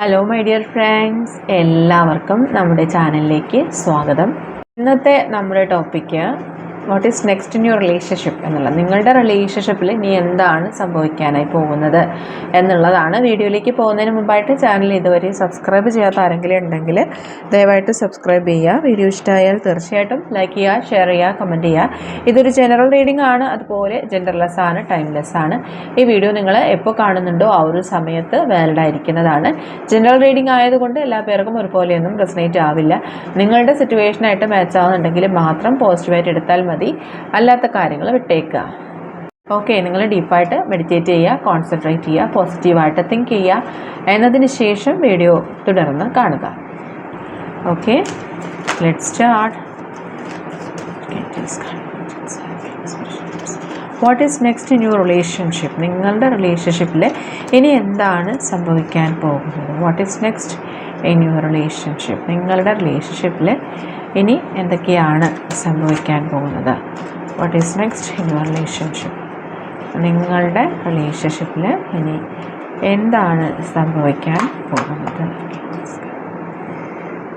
Hello my dear friends എല്ലാവർക്കും നമ്മുടെ ചാനലിലേക്ക് സ്വാഗതം. ഇന്നത്തെ നമ്മുടെ topic what is next in your relationship എന്നുള്ളത് നിങ്ങളുടെ റിലേഷൻഷിപ്പിൽ ഇനി എന്താണ് സംഭവിക്കാനായി പോകുന്നത് എന്നുള്ളതാണ് വീഡിയോയിലേക്ക് പോകുന്നതിന് മുമ്പായിട്ട് ചാനൽ ഇതുവരെ സബ്സ്ക്രൈബ് ചെയ്യാത്ത ആരെങ്കിലും ഉണ്ടെങ്കിൽ ദയവായിട്ട് സബ്സ്ക്രൈബ് ചെയ്യുക. വീഡിയോ ഇഷ്ടമായാൽ തീർച്ചയായിട്ടും ലൈക്ക് ചെയ്യുക ഷെയർ ചെയ്യുക കമന്റ് ചെയ്യുക. ഇതൊരു ജനറൽ റീഡിംഗ് ആണ്. അതുപോലെ ജെൻഡർലെസ് ആണ് ടൈംലെസ് ആണ്. ഈ വീഡിയോ നിങ്ങൾ എപ്പോൾ കാണുന്നുണ്ടോ ആ ഒരു സമയത്ത് വാലിഡ് ആയിരിക്കുന്നതാണ്. ജനറൽ റീഡിംഗ് ആയതുകൊണ്ട് എല്ലാ പേർക്കും ഒരുപോലെയൊന്നും റെസനേറ്റ് ആവില്ല. നിങ്ങളുടെ സിറ്റുവേഷനായിട്ട് മാച്ച് ആവുന്നുണ്ടെങ്കിൽ മാത്രം പോസിറ്റീവായിട്ട് എടുത്താൽ അല്ലാത്ത കാര്യങ്ങൾ വിട്ടേക്കുക. ഓക്കെ നിങ്ങൾ ഡീപ്പായിട്ട് മെഡിറ്റേറ്റ് ചെയ്യുക കോൺസെൻട്രേറ്റ് ചെയ്യുക പോസിറ്റീവായിട്ട് തിങ്ക് ചെയ്യുക. എന്നതിന് ശേഷം വീഡിയോ തുടർന്ന് കാണുക. Okay let start what is next in your relationship നിങ്ങളുടെ റിലേഷൻഷിപ്പിൽ ഇനി എന്താണ് സംഭവിക്കാൻ പോകുന്നത്? What is next in your relationship നിങ്ങളുടെ റിലേഷൻഷിപ്പിൽ ഇനി എന്തൊക്കെയാണ് സംഭവിക്കാൻ പോകുന്നത്? What is next in your relationship നിങ്ങളുടെ റിലേഷൻഷിപ്പിൽ ഇനി എന്താണ് സംഭവിക്കാൻ പോകുന്നത്?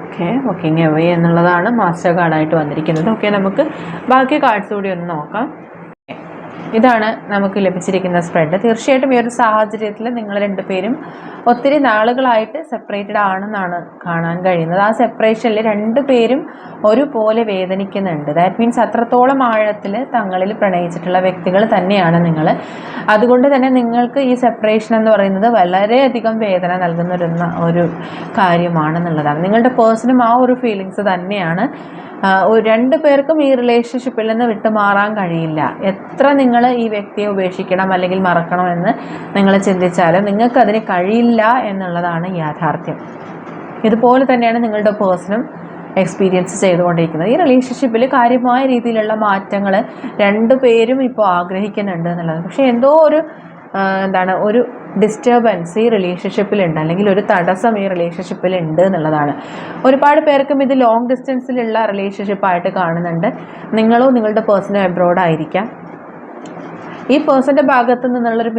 ഓക്കെ ബുക്കിംഗ് എവേ എന്നുള്ളതാണ് മാസ്റ്റർ കാർഡായിട്ട് വന്നിരിക്കുന്നത്. ഓക്കെ നമുക്ക് ബാക്കി കാർഡ്സ് കൂടി ഒന്ന് നോക്കാം. ഇതാണ് നമുക്ക് ലഭിച്ചിരിക്കുന്ന സ്പ്രെഡ് തീർച്ചയായിട്ടും ഈ ഒരു സാഹചര്യത്തിൽ നിങ്ങൾ രണ്ടുപേരും ഒത്തിരി നാളുകളായിട്ട് സെപ്പറേറ്റഡ് ആണെന്നാണ് കാണാൻ കഴിയുന്നത്. ആ സെപ്പറേഷനിൽ രണ്ടുപേരും ഒരുപോലെ വേദനിക്കുന്നുണ്ട്. ദാറ്റ് മീൻസ് അത്രത്തോളം ആഴത്തിൽ തങ്ങളിൽ പ്രണയിച്ചിട്ടുള്ള വ്യക്തികൾ തന്നെയാണ് നിങ്ങൾ. അതുകൊണ്ട് തന്നെ നിങ്ങൾക്ക് ഈ സെപ്പറേഷൻ എന്ന് പറയുന്നത് വളരെയധികം വേദന നൽകുന്ന ഒരു ഒരു കാര്യമാണെന്നുള്ളതാണ്. നിങ്ങളുടെ പേഴ്സണും ആ ഒരു ഫീലിങ്സ് തന്നെയാണ് രണ്ട് പേർക്കും ഈ റിലേഷൻഷിപ്പിൽ നിന്ന് വിട്ടുമാറാൻ കഴിയില്ല. എത്ര നിങ്ങൾ ഈ വ്യക്തിയെ ഉപേക്ഷിക്കണം അല്ലെങ്കിൽ മറക്കണം എന്ന് നിങ്ങൾ ചിന്തിച്ചാലും നിങ്ങൾക്കതിന് കഴിയില്ല എന്നുള്ളതാണ് യാഥാർത്ഥ്യം. ഇതുപോലെ തന്നെയാണ് നിങ്ങളുടെ പേഴ്സണും എക്സ്പീരിയൻസ് ചെയ്തുകൊണ്ടിരിക്കുന്നത്. ഈ റിലേഷൻഷിപ്പിൽ കാര്യമായ രീതിയിലുള്ള മാറ്റങ്ങൾ രണ്ടു പേരും ഇപ്പോൾ ആഗ്രഹിക്കുന്നുണ്ട് എന്നുള്ളത്. പക്ഷേ എന്തോ ഒരു എന്താണ് ഒരു ഡിസ്റ്റർബൻസ് ഈ റിലേഷൻഷിപ്പിലുണ്ട് അല്ലെങ്കിൽ ഒരു തടസ്സം ഈ റിലേഷൻഷിപ്പിലുണ്ട് എന്നുള്ളതാണ്. ഒരുപാട് പേർക്കും ഇത് ലോങ് ഡിസ്റ്റൻസിലുള്ള റിലേഷൻഷിപ്പായിട്ട് കാണുന്നുണ്ട്. നിങ്ങളോ നിങ്ങളുടെ പേഴ്സണോ എബ്രോഡ് ആയിരിക്കാം. ഈ പേഴ്സന്റെ ഭാഗത്ത് നിന്നുള്ളൊരു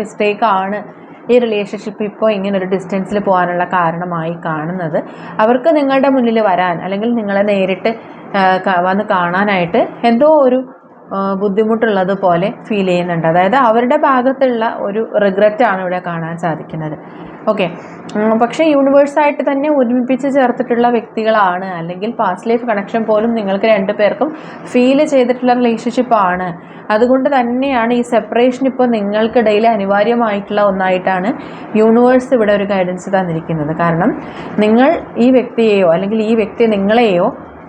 ആണ് ഈ റിലേഷൻഷിപ്പ് ഇപ്പോൾ ഇങ്ങനെ ഒരു ഡിസ്റ്റൻസിൽ പോകാനുള്ള കാരണമായി കാണുന്നത്. അവർക്ക് നിങ്ങളുടെ മുന്നിൽ വരാൻ അല്ലെങ്കിൽ നിങ്ങളെ നേരിട്ട് വന്ന് കാണാനായിട്ട് എന്തോ ഒരു ബുദ്ധിമുട്ടുള്ളത് പോലെ ഫീൽ ചെയ്യുന്നുണ്ട്. അതായത് അവരുടെ ഭാഗത്തുള്ള ഒരു റിഗ്രറ്റ് ആണ് ഇവിടെ കാണാൻ സാധിക്കുന്നത്. ഓക്കെ പക്ഷേ യൂണിവേഴ്സായിട്ട് തന്നെ ഒരുമിപ്പിച്ച് ചേർത്തിട്ടുള്ള വ്യക്തികളാണ്. അല്ലെങ്കിൽ പാസ്റ്റ് ലൈഫ് കണക്ഷൻ പോലും നിങ്ങൾക്ക് രണ്ടു പേർക്കും ഫീൽ ചെയ്തിട്ടുള്ള റിലേഷൻഷിപ്പ് ആണ്. അതുകൊണ്ട് തന്നെയാണ് ഈ സെപ്പറേഷൻ ഇപ്പോൾ നിങ്ങൾക്കിടയിൽ അനിവാര്യമായിട്ടുള്ള ഒന്നായിട്ടാണ് യൂണിവേഴ്സ് ഇവിടെ ഒരു ഗൈഡൻസ് തന്നിരിക്കുന്നത്. കാരണം നിങ്ങൾ ഈ വ്യക്തിയെയോ അല്ലെങ്കിൽ ഈ വ്യക്തി നിങ്ങളെയോ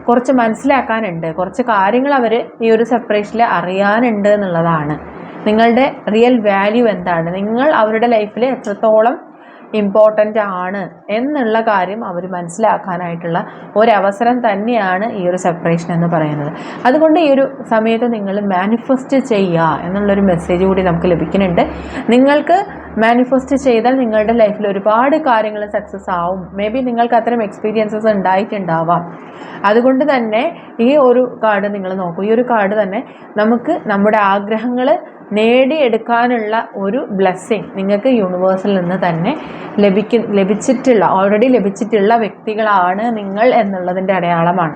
കുറച്ച് മനസ്സിലാക്കാനുണ്ട്. കുറച്ച് കാര്യങ്ങൾ അവർ ഈ ഒരു സെപ്പറേഷനിൽ അറിയാനുണ്ട് എന്നുള്ളതാണ്. നിങ്ങളുടെ റിയൽ വാല്യൂ എന്താണ്? നിങ്ങൾ അവരുടെ ലൈഫിൽ എത്രത്തോളം ഇമ്പോർട്ടന്റ് ആണ് എന്നുള്ള കാര്യം അവർ മനസ്സിലാക്കാനായിട്ടുള്ള ഒരവസരം തന്നെയാണ് ഈ ഒരു സെപ്പറേഷൻ എന്ന് പറയുന്നത്. അതുകൊണ്ട് ഈ ഒരു സമയത്ത് നിങ്ങൾ മാനിഫെസ്റ്റ് ചെയ്യുക എന്നുള്ളൊരു മെസ്സേജ് കൂടി നമുക്ക് ലഭിക്കുന്നുണ്ട്. നിങ്ങൾക്ക് മാനിഫെസ്റ്റ് ചെയ്താൽ നിങ്ങളുടെ ലൈഫിൽ ഒരുപാട് കാര്യങ്ങൾ സക്സസ് ആവും. മേ ബി നിങ്ങൾക്ക് അത്തരം എക്സ്പീരിയൻസസ് ഉണ്ടായിട്ടുണ്ടാവാം. അതുകൊണ്ട് തന്നെ ഈ ഒരു കാർഡ് നിങ്ങൾ നോക്കൂ. ഈ ഒരു കാർഡ് തന്നെ നമുക്ക് നമ്മുടെ ആഗ്രഹങ്ങൾ നേടിയെടുക്കാനുള്ള ഒരു ബ്ലെസ്സിങ് നിങ്ങൾക്ക് യൂണിവേഴ്സിൽ നിന്ന് തന്നെ ലഭിക്ക ലഭിച്ചിട്ടുള്ള ഓൾറെഡി ലഭിച്ചിട്ടുള്ള വ്യക്തികളാണ് നിങ്ങൾ എന്നുള്ളതിന്റെ അടയാളമാണ്.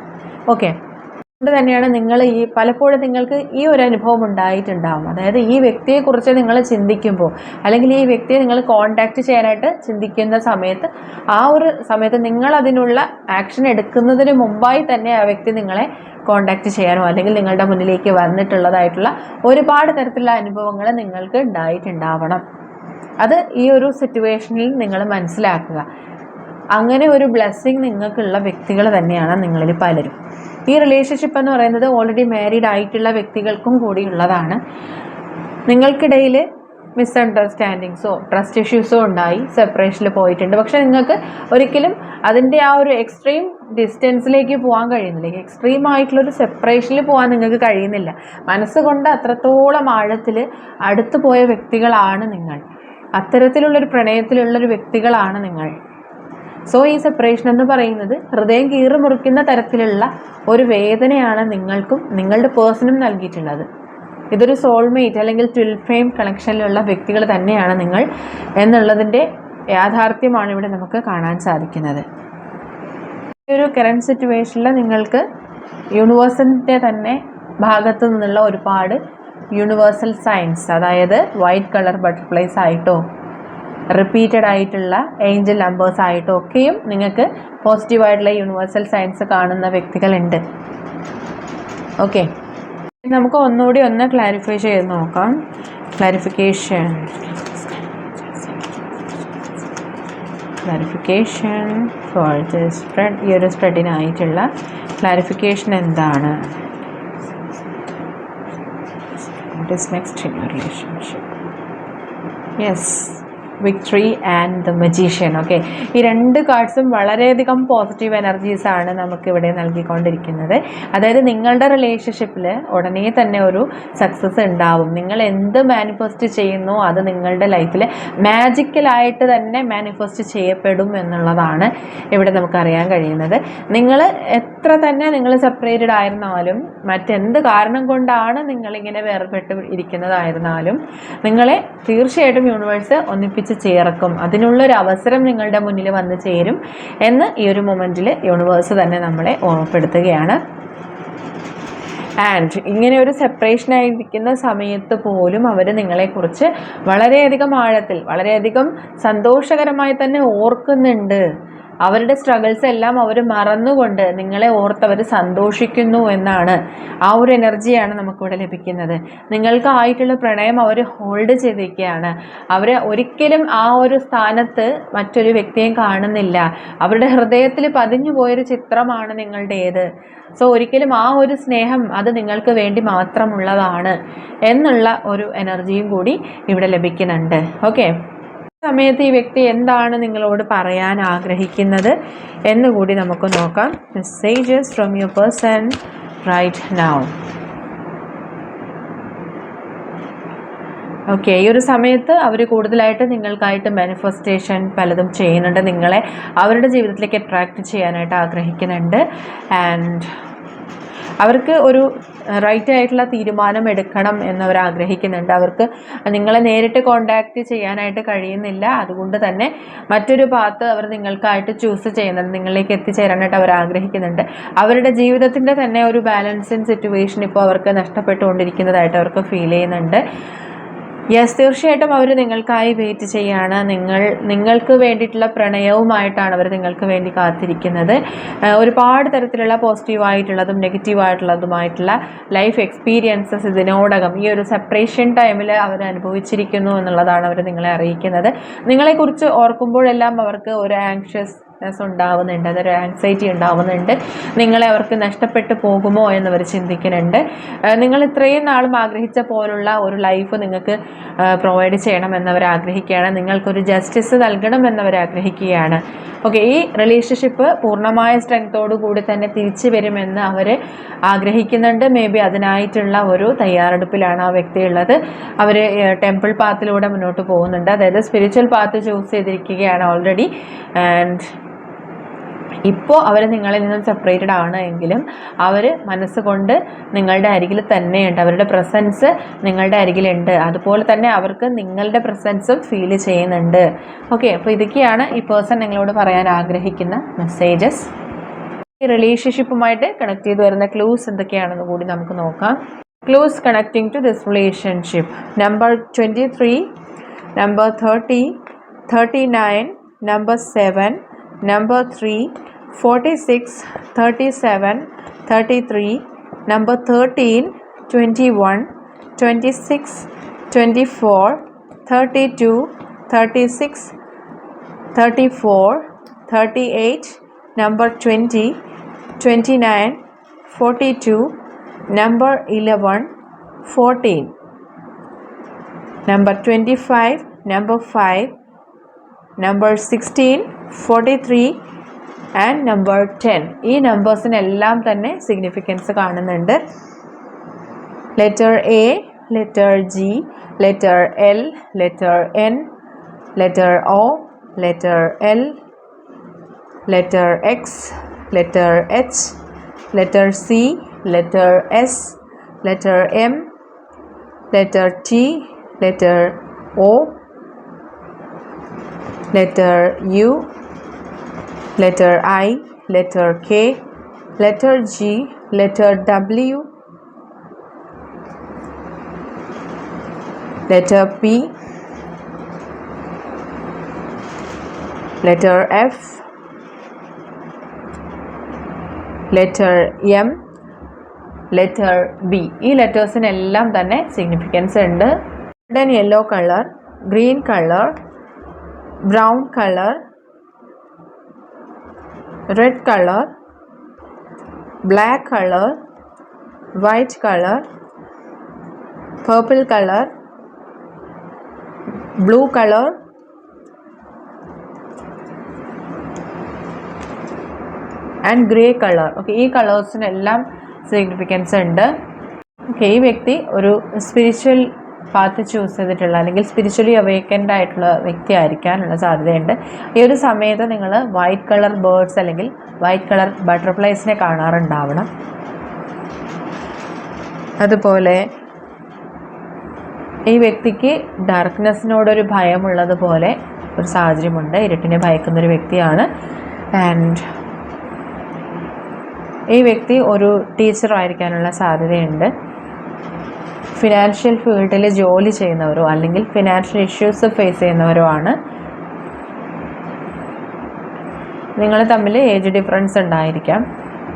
ഓക്കെ അതുകൊണ്ട് തന്നെയാണ് നിങ്ങൾ ഈ പലപ്പോഴും നിങ്ങൾക്ക് ഈ ഒരു അനുഭവം ഉണ്ടായിട്ടുണ്ടാവും. അതായത് ഈ വ്യക്തിയെക്കുറിച്ച് നിങ്ങൾ ചിന്തിക്കുമ്പോൾ അല്ലെങ്കിൽ ഈ വ്യക്തിയെ നിങ്ങൾ കോണ്ടാക്ട് ചെയ്യാനായിട്ട് ചിന്തിക്കുന്ന സമയത്ത് ആ ഒരു സമയത്ത് നിങ്ങൾ അതിനുള്ള ആക്ഷൻ എടുക്കുന്നതിന് മുമ്പായി തന്നെ ആ വ്യക്തി നിങ്ങളെ കോണ്ടാക്ട് ചെയ്യാനോ അല്ലെങ്കിൽ നിങ്ങളുടെ മുന്നിലേക്ക് വന്നിട്ടുള്ളതായിട്ടുള്ള ഒരുപാട് തരത്തിലുള്ള അനുഭവങ്ങൾ നിങ്ങൾക്ക് ഉണ്ടായിട്ടുണ്ടാവണം. അത് ഈ ഒരു സിറ്റുവേഷനിൽ നിങ്ങൾ മനസ്സിലാക്കുക. അങ്ങനെ ഒരു ബ്ലെസ്സിങ് നിങ്ങൾക്കുള്ള വ്യക്തികൾ തന്നെയാണ് നിങ്ങളിൽ പലരും. ഈ റിലേഷൻഷിപ്പ് എന്ന് പറയുന്നത് ഓൾറെഡി മാരീഡ് ആയിട്ടുള്ള വ്യക്തികൾക്കും കൂടിയുള്ളതാണ് നിങ്ങൾക്കിടയിൽ മിസ്അണ്ടർസ്റ്റാൻഡിങ്സോ ട്രസ്റ്റ് ഇഷ്യൂസോ ഉണ്ടായി സെപ്പറേഷനിൽ പോയിട്ടുണ്ട്. പക്ഷേ നിങ്ങൾക്ക് ഒരിക്കലും അതിന്റെ ആ ഒരു എക്സ്ട്രീം ഡിസ്റ്റൻസിലേക്ക് പോകാൻ കഴിയുന്നില്ല. എക്സ്ട്രീം ആയിട്ടുള്ളൊരു സെപ്പറേഷനിൽ പോകാൻ നിങ്ങൾക്ക് കഴിയുന്നില്ല. മനസ്സുകൊണ്ട് അത്രത്തോളം ആഴത്തിൽ അടുത്തു പോയ വ്യക്തികളാണ് നിങ്ങൾ. അത്തരത്തിലുള്ളൊരു പ്രണയത്തിലുള്ളൊരു വ്യക്തികളാണ് നിങ്ങൾ. സോ ഈ സെപ്പറേഷൻ എന്ന് പറയുന്നത് ഹൃദയം കീറി മുറിക്കുന്ന തരത്തിലുള്ള ഒരു വേദനയാണ് നിങ്ങൾക്കും നിങ്ങളുടെ പേഴ്സണും നൽകിയിട്ടുള്ളത്. ഇതൊരു സോൾമേറ്റ് അല്ലെങ്കിൽ ട്വിൽ ഫ്രെയിം കണക്ഷനിലുള്ള വ്യക്തികൾ തന്നെയാണ് നിങ്ങൾ എന്നുള്ളതിന്റെ യാഥാർത്ഥ്യമാണ് ഇവിടെ നമുക്ക് കാണാൻ സാധിക്കുന്നത്. ഈ ഒരു കറണ്ട് സിറ്റുവേഷനിൽ നിങ്ങൾക്ക് യൂണിവേഴ്സിന്റെ തന്നെ ഭാഗത്തു നിന്നുള്ള ഒരുപാട് യൂണിവേഴ്സൽ സയൻസ് അതായത് വൈറ്റ് കളർ ബട്ടർഫ്ലൈസ് ആയിട്ടോ റിപ്പീറ്റഡ് ആയിട്ടുള്ള ഏഞ്ചൽ നമ്പേഴ്സ് ആയിട്ടൊക്കെയും നിങ്ങൾക്ക് പോസിറ്റീവായിട്ടുള്ള യൂണിവേഴ്സൽ സയൻസ് കാണുന്ന വ്യക്തികളുണ്ട്. ഓക്കെ നമുക്ക് ഒന്നുകൂടി ഒന്ന് ക്ലാരിഫൈ ചെയ്ത് നോക്കാം. ക്ലാരിഫിക്കേഷൻ ക്ലാരിഫിക്കേഷൻ ഫോർ സ്പ്രെഡ് ഈ ഒരു സ്പ്രെഡിനായിട്ടുള്ള ക്ലാരിഫിക്കേഷൻ എന്താണ്? What is next in relationship yes victory and the magician okay ഈ രണ്ട് കാർഡ്സും വളരെയധികം പോസിറ്റീവ് എനർജീസ് ആണ് നമുക്ക് ഇവിടെ നൽകിക്കൊണ്ടിരിക്കുന്നത്. അതായത് നിങ്ങളുടെ റിലേഷൻഷിപ്പിൽ ഉടനെ തന്നെ ഒരു സക്സസ് ഉണ്ടാവും. നിങ്ങൾ എന്ത് മാനിഫെസ്റ്റ് ചെയ്യുന്നു അത് നിങ്ങളുടെ ലൈഫിൽ മാജിക്കലായിട്ട് തന്നെ മാനിഫെസ്റ്റ് ചെയ്യപ്പെടും എന്നുള്ളതാണ് ഇവിടെ നമുക്കറിയാൻ കഴിയുന്നത്. നിങ്ങൾ എത്ര തന്നെ നിങ്ങൾ സെപ്പറേറ്റഡ് ആയിരുന്നാലും മറ്റെന്ത് കാരണം കൊണ്ടാണ് നിങ്ങളിങ്ങനെ വേർപെട്ട് ഇരിക്കുന്നതായിരുന്നാലും നിങ്ങളെ തീർച്ചയായിട്ടും യൂണിവേഴ്സ് ഒന്നിപ്പിച്ച് ചേർക്കും. അതിനുള്ളൊരു അവസരം നിങ്ങളുടെ മുന്നിൽ വന്ന് ചേരും എന്ന് ഈ ഒരു മൊമെന്റിൽ യൂണിവേഴ്സ് തന്നെ നമ്മളെ ഓർമ്മപ്പെടുത്തുകയാണ്. ആൻഡ് ഇങ്ങനെ ഒരു സെപ്പറേഷൻ ആയിരിക്കുന്ന സമയത്ത് പോലും അവർ നിങ്ങളെക്കുറിച്ച് വളരെയധികം ആഴത്തിൽ വളരെയധികം സന്തോഷകരമായി തന്നെ ഓർക്കുന്നുണ്ട്. അവരുടെ സ്ട്രഗിൾസ് എല്ലാം അവർ മറന്നുകൊണ്ട് നിങ്ങളെ ഓർത്തവർ സന്തോഷിക്കുന്നു എന്നാണ്. ആ ഒരു എനർജിയാണ് നമുക്കിവിടെ ലഭിക്കുന്നത്. നിങ്ങൾക്കായിട്ടുള്ള പ്രണയം അവർ ഹോൾഡ് ചെയ്തിരിക്കുകയാണ്. അവർ ഒരിക്കലും ആ ഒരു സ്ഥാനത്ത് മറ്റൊരു വ്യക്തിയും കാണുന്നില്ല. അവരുടെ ഹൃദയത്തിൽ പതിഞ്ഞു പോയൊരു ചിത്രമാണ് നിങ്ങളുടേത്. സോ ഒരിക്കലും ആ ഒരു സ്നേഹം അത് നിങ്ങൾക്ക് വേണ്ടി മാത്രമുള്ളതാണ് എന്നുള്ള ഒരു എനർജിയും കൂടി ഇവിടെ ലഭിക്കുന്നുണ്ട്. ഓക്കെ സമയത്ത് ഈ വ്യക്തി എന്താണ് നിങ്ങളോട് പറയാൻ ആഗ്രഹിക്കുന്നത് എന്നുകൂടി നമുക്ക് നോക്കാം. Messages from your person right now okay ഈ ഒരു സമയത്ത് അവർ കൂടുതലായിട്ട് നിങ്ങൾക്കായിട്ട് മാനിഫെസ്റ്റേഷൻ പലതും ചെയ്യുന്നുണ്ട്. നിങ്ങളെ അവരുടെ ജീവിതത്തിലേക്ക് അട്രാക്റ്റ് ചെയ്യാനായിട്ട് ആഗ്രഹിക്കുന്നുണ്ട്. ആൻഡ് അവർക്ക് ഒരു റൈറ്റ് ആയിട്ടുള്ള തീരുമാനം എടുക്കണം എന്നവർ ആഗ്രഹിക്കുന്നുണ്ട്. അവർക്ക് നിങ്ങളെ നേരിട്ട് കോണ്ടാക്ട് ചെയ്യാനായിട്ട് കഴിയുന്നില്ല. അതുകൊണ്ട് തന്നെ മറ്റൊരു പാത്ത് അവർ നിങ്ങൾക്കായിട്ട് ചൂസ് ചെയ്യുന്നുണ്ട്. നിങ്ങളിലേക്ക് എത്തിച്ചേരാനായിട്ട് അവർ ആഗ്രഹിക്കുന്നുണ്ട്. അവരുടെ ജീവിതത്തിന്റെ തന്നെ ഒരു ബാലൻസിങ് സിറ്റുവേഷൻ ഇപ്പോൾ അവർക്ക് നഷ്ടപ്പെട്ടുകൊണ്ടിരിക്കുന്നതായിട്ട് അവർക്ക് ഫീൽ ചെയ്യുന്നുണ്ട്. യെസ് തീർച്ചയായിട്ടും അവർ നിങ്ങൾക്കായി വെയിറ്റ് ചെയ്യാണ്. നിങ്ങൾ നിങ്ങൾക്ക് വേണ്ടിയിട്ടുള്ള പ്രണയവുമായിട്ടാണ് അവർ നിങ്ങൾക്ക് വേണ്ടി കാത്തിരിക്കുന്നത്. ഒരുപാട് തരത്തിലുള്ള പോസിറ്റീവായിട്ടുള്ളതും നെഗറ്റീവായിട്ടുള്ളതുമായിട്ടുള്ള ലൈഫ് എക്സ്പീരിയൻസസ് ഇതിനോടകം ഈ ഒരു സെപ്പറേഷൻ ടൈമിൽ അവർ അനുഭവിച്ചിരിക്കുന്നു എന്നുള്ളതാണ് അവർ നിങ്ങളെ അറിയിക്കുന്നത്. നിങ്ങളെക്കുറിച്ച് ഓർക്കുമ്പോഴെല്ലാം അവർക്ക് ഒരു ആങ്ഷ്യസ് ഉണ്ടാവുന്നുണ്ട് അതൊരു ആൻസൈറ്റി ഉണ്ടാവുന്നുണ്ട്. നിങ്ങളെ അവർക്ക് നഷ്ടപ്പെട്ടു പോകുമോ എന്നവർ ചിന്തിക്കുന്നുണ്ട്. നിങ്ങൾ ഇത്രയും നാളും ആഗ്രഹിച്ച പോലുള്ള ഒരു ലൈഫ് നിങ്ങൾക്ക് പ്രൊവൈഡ് ചെയ്യണമെന്നവർ ആഗ്രഹിക്കുകയാണ്. നിങ്ങൾക്കൊരു ജസ്റ്റിസ് നൽകണം നൽകണമെന്നവർ ആഗ്രഹിക്കുകയാണ്. ഓക്കെ ഈ റിലേഷൻഷിപ്പ് പൂർണമായ സ്ട്രെങ്തോടു കൂടി തന്നെ തിരിച്ചു വരുമെന്ന് അവർ ആഗ്രഹിക്കുന്നുണ്ട്. മേ ബി അതിനായിട്ടുള്ള ഒരു തയ്യാറെടുപ്പിലാണ് ആ വ്യക്തി ഉള്ളത് അവർ ടെമ്പിൾ പാത്തിലൂടെ മുന്നോട്ട് പോകുന്നുണ്ട്. അതായത് സ്പിരിച്വൽ പാത്ത് ചൂസ് ചെയ്തിരിക്കുകയാണ് ഓൾറെഡി ആൻഡ് ഇപ്പോൾ അവർ നിങ്ങളിൽ നിന്നും സെപ്പറേറ്റഡ് ആണ് എങ്കിലും അവർ മനസ്സുകൊണ്ട് നിങ്ങളുടെ അരികിൽ തന്നെയുണ്ട്. അവരുടെ പ്രസൻസ് നിങ്ങളുടെ അരികിലുണ്ട്. അതുപോലെ തന്നെ അവർക്ക് നിങ്ങളുടെ പ്രസൻസും ഫീൽ ചെയ്യുന്നുണ്ട്. ഓക്കെ അപ്പോൾ ഇതൊക്കെയാണ് ഈ പേഴ്സൺ നിങ്ങളോട് പറയാൻ ആഗ്രഹിക്കുന്ന മെസ്സേജസ് ഈ റിലേഷൻഷിപ്പുമായിട്ട് കണക്ട് ചെയ്ത് വരുന്ന ക്ലൂസ് എന്തൊക്കെയാണെന്ന് കൂടി നമുക്ക് നോക്കാം. Clues connecting to this relationship number twenty three number thirty thirty nine number seven number 3 46 37 33 number 13 21 26 24 32 36 34 38 number 20 29 42 number 11 14 number 25 number 5 number sixteen forty three and number ten ഈ നമ്പേഴ്സിനെല്ലാം തന്നെ സിഗ്നിഫിക്കൻസ് കാണുന്നുണ്ട്. Letter A letter G letter L letter N letter O letter L letter X letter H letter C letter S letter M letter T letter O letter U, letter I, letter K, letter G, letter W, letter P, letter F, letter M, letter B ഈ ലെറ്റേഴ്സിനെല്ലാം തന്നെ significance ഉണ്ട് done yellow colour green colour brown colour red colour black colour white colour purple color blue color and grey colour okay ഈ കളേഴ്സിനെല്ലാം significance ഉണ്ട്. Okay ഈ വ്യക്തി ഒരു സ്പിരിച്വൽ പാത്ത് ചൂസ് ചെയ്തിട്ടുള്ള അല്ലെങ്കിൽ സ്പിരിച്വലി അവേക്കൻഡ് ആയിട്ടുള്ള വ്യക്തി ആയിരിക്കാനുള്ള സാധ്യതയുണ്ട്. ഈ ഒരു സമയത്ത് നിങ്ങൾ വൈറ്റ് കളർ ബേർഡ്സ് അല്ലെങ്കിൽ വൈറ്റ് കളർ ബട്ടർഫ്ലൈസിനെ കാണാറുണ്ടാവണം. അതുപോലെ ഈ വ്യക്തിക്ക് ഡാർക്ക്നെസ്സിനോടൊരു ഭയമുള്ളതുപോലെ ഒരു സാഹചര്യമുണ്ട്. ഇരുട്ടിനെ ഭയക്കുന്നൊരു വ്യക്തിയാണ്. ആൻഡ് ഈ വ്യക്തി ഒരു ടീച്ചറായിരിക്കാനുള്ള സാധ്യതയുണ്ട്. ഫിനാൻഷ്യൽ ഫീൽഡിൽ ജോലി ചെയ്യുന്നവരോ അല്ലെങ്കിൽ ഫിനാൻഷ്യൽ ഇഷ്യൂസ് ഫേസ് ചെയ്യുന്നവരോ ആണ്. നിങ്ങൾ തമ്മിൽ ഏജ് ഡിഫറൻസ് ഉണ്ടായിരിക്കാം.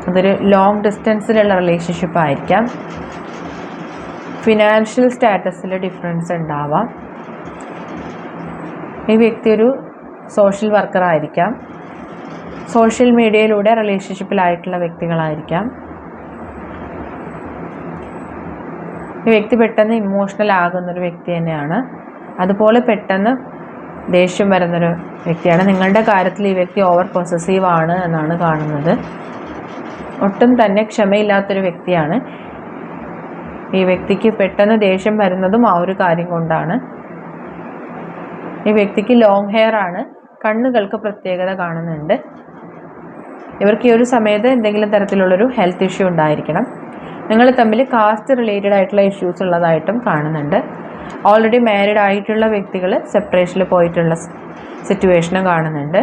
അതൊരു ലോങ് ഡിസ്റ്റൻസിലുള്ള റിലേഷൻഷിപ്പ് ആയിരിക്കാം. ഫിനാൻഷ്യൽ സ്റ്റാറ്റസിൽ ഡിഫറൻസ് ഉണ്ടാവാം. ഈ വ്യക്തി ഒരു സോഷ്യൽ വർക്കറായിരിക്കാം സോഷ്യൽ മീഡിയയിലൂടെ റിലേഷൻഷിപ്പിലായിട്ടുള്ള വ്യക്തികളായിരിക്കാം. ഈ വ്യക്തി പെട്ടെന്ന് ഇമോഷണൽ ആകുന്നൊരു വ്യക്തി തന്നെയാണ്. അതുപോലെ പെട്ടെന്ന് ദേഷ്യം വരുന്നൊരു വ്യക്തിയാണ്. നിങ്ങളുടെ കാര്യത്തിൽ ഈ വ്യക്തി ഓവർ പൊസസീവ് ആണ് എന്നാണ് കാണുന്നത്. ഒട്ടും തന്നെ ക്ഷമയില്ലാത്തൊരു വ്യക്തിയാണ്. ഈ വ്യക്തിക്ക് പെട്ടെന്ന് ദേഷ്യം വരുന്നതും ആ ഒരു കാര്യം കൊണ്ടാണ്. ഈ വ്യക്തിക്ക് ലോങ് ഹെയർ ആണ്. കണ്ണുകൾക്ക് പ്രത്യേകത കാണുന്നുണ്ട്. ഇവർക്ക് ഈ ഒരു സമയത്ത് എന്തെങ്കിലും തരത്തിലുള്ളൊരു ഹെൽത്ത് ഇഷ്യൂ ഉണ്ടായിരിക്കണം. നിങ്ങൾ തമ്മിൽ കാസ്റ്റ് റിലേറ്റഡ് ആയിട്ടുള്ള ഇഷ്യൂസ് ഉള്ളതായിട്ടും കാണുന്നുണ്ട്. ഓൾറെഡി മാരീഡ് ആയിട്ടുള്ള വ്യക്തികൾ സെപ്പറേഷനിൽ പോയിട്ടുള്ള സിറ്റുവേഷനും കാണുന്നുണ്ട്.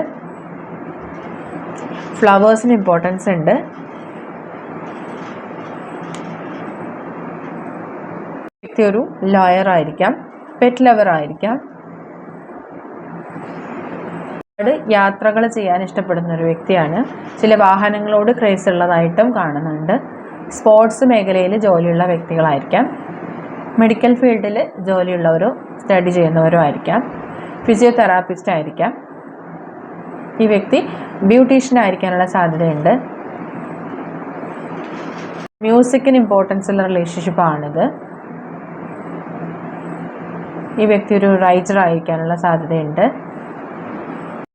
ഫ്ലവേഴ്സിന് ഇമ്പോർട്ടൻസ് ഉണ്ട്. വ്യക്തി ഒരു ലോയർ ആയിരിക്കാം പെറ്റ് ലവർ ആയിരിക്കാം. യാത്രകൾ ചെയ്യാൻ ഇഷ്ടപ്പെടുന്ന ഒരു വ്യക്തിയാണ്. ചില വാഹനങ്ങളോട് ക്രേസ് ഉള്ളതായിട്ടും കാണുന്നുണ്ട്. സ്പോർട്സ് മേഖലയിൽ ജോലിയുള്ള വ്യക്തികളായിരിക്കാം. മെഡിക്കൽ ഫീൽഡിൽ ജോലിയുള്ളവരോ സ്റ്റഡി ചെയ്യുന്നവരോ ആയിരിക്കാം. ഫിസിയോതെറാപ്പിസ്റ്റ് ആയിരിക്കാം. ഈ വ്യക്തി ബ്യൂട്ടീഷ്യൻ ആയിരിക്കാനുള്ള സാധ്യതയുണ്ട്. മ്യൂസിക്കിന് ഇമ്പോർട്ടൻസ് ഉള്ള റിലേഷൻഷിപ്പാണിത് ഈ വ്യക്തി ഒരു റൈറ്റർ ആയിരിക്കാനുള്ള സാധ്യതയുണ്ട്.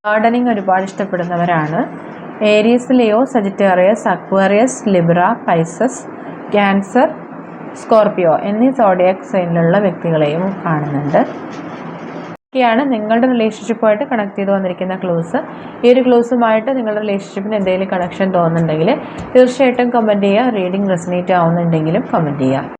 ഗാർഡനിങ് ഒരുപാട് ഇഷ്ടപ്പെടുന്നവരാണ്. Aries Leo Sagittarius Aquarius Libra Pisces Cancer Scorpio എന്നീ സോഡിയാക് സൈനിലുള്ള വ്യക്തികളെയും കാണുന്നുണ്ട്. ഒക്കെയാണ് നിങ്ങളുടെ റിലേഷൻഷിപ്പുമായിട്ട് കണക്ട് ചെയ്ത് വന്നിരിക്കുന്ന ക്ലൂസ് ഈ ഒരു ക്ലൂസുമായിട്ട് നിങ്ങളുടെ റിലേഷൻഷിപ്പിന് എന്തെങ്കിലും കണക്ഷൻ തോന്നുന്നുണ്ടെങ്കിൽ തീർച്ചയായിട്ടും കമന്റ് ചെയ്യുക. റീഡിംഗ് റെസിനേറ്റ് ആവുന്നുണ്ടെങ്കിലും കമന്റ് ചെയ്യുക.